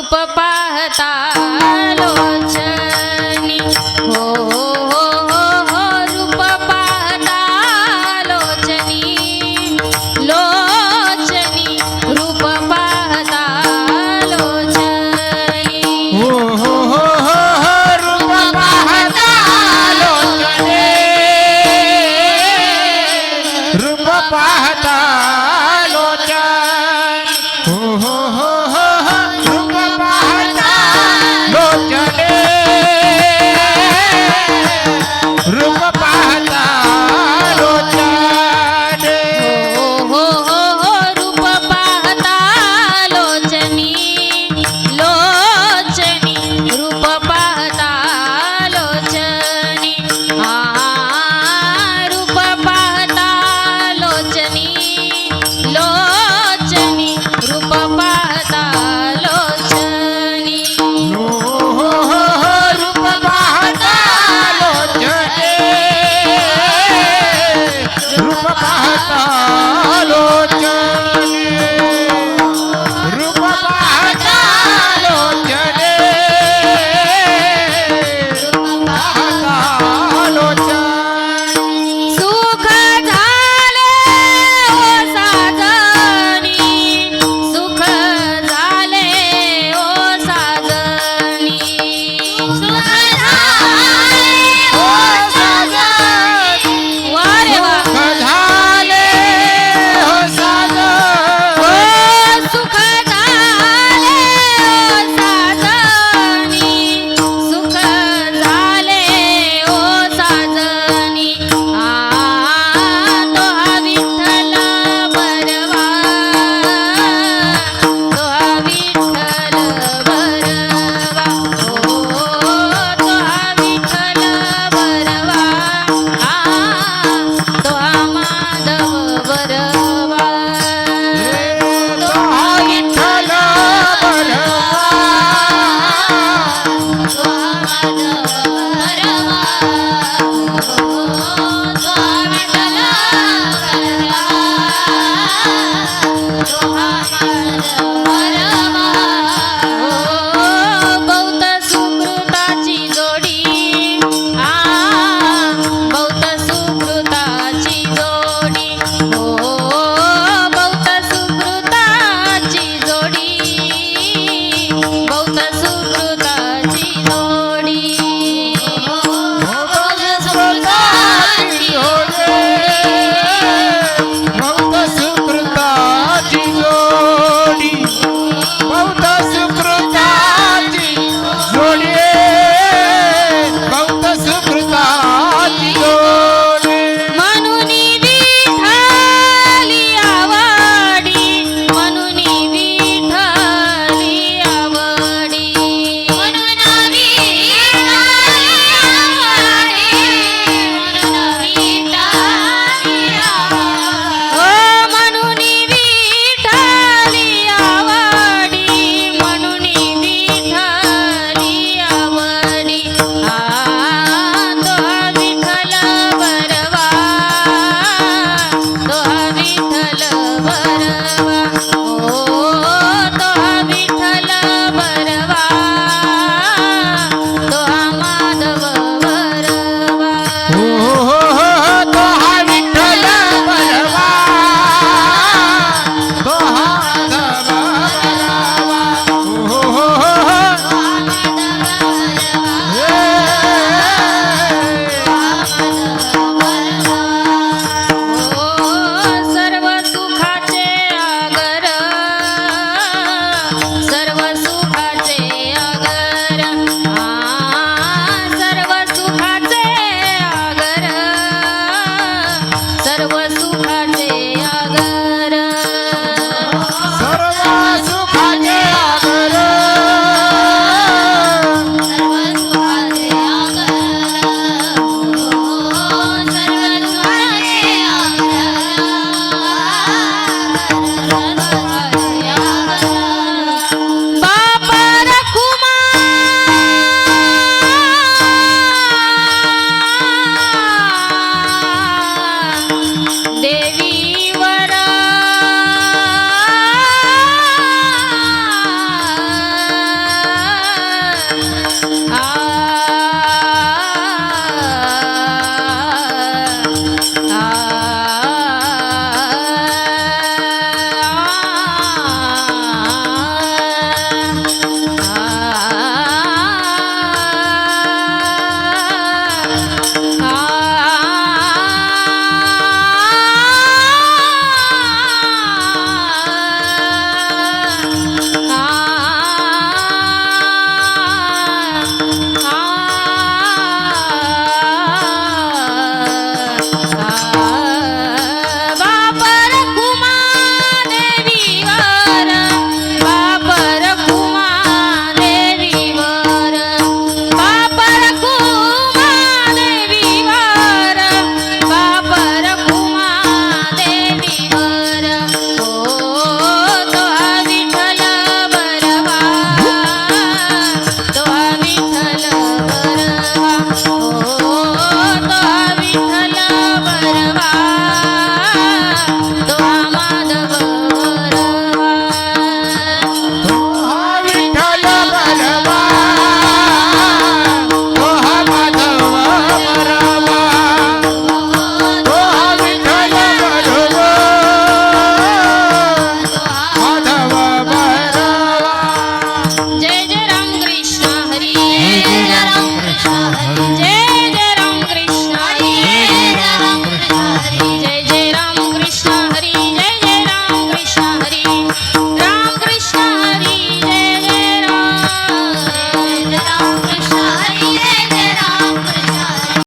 रूप पाहता लोचनी हो हो, हो, हो हो रूप पाहता लोचनी लोचनी रूप पाहता लोचनी हो हो रूप पाहता রূপ